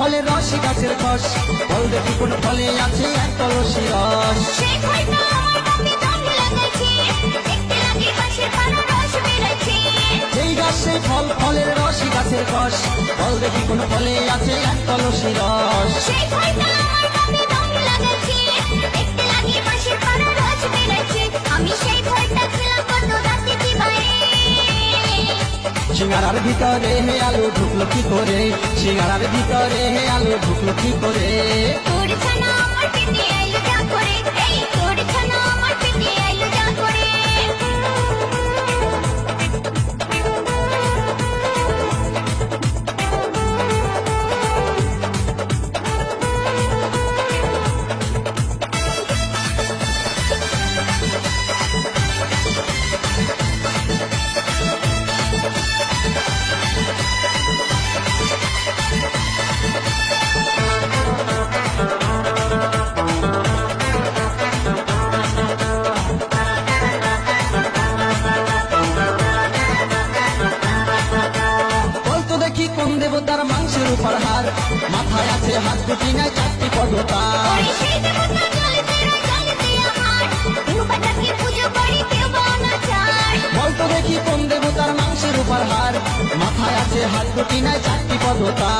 গাছের কষ বল দেখি কোন ফলে আছে এক কলসি রস। রস যেই গাছ ফল ফলের রসি গাছের কষ বল দেখি কোন ফলে আছে এক কলসি রস। সিঙ্গারার ভিতরে হে আলু ঢুকলো কি করে? সিঙ্গারার ভিতরে হে আলু ঢুকলো কি করে? মাংসের মাথায় আছে হাত দুটি নাই চারটি পদতা বলতো দেখি কোন দেবতার মাংসের উপর হার। মাথায় আছে হাত দুটি নাই চারটি পদতা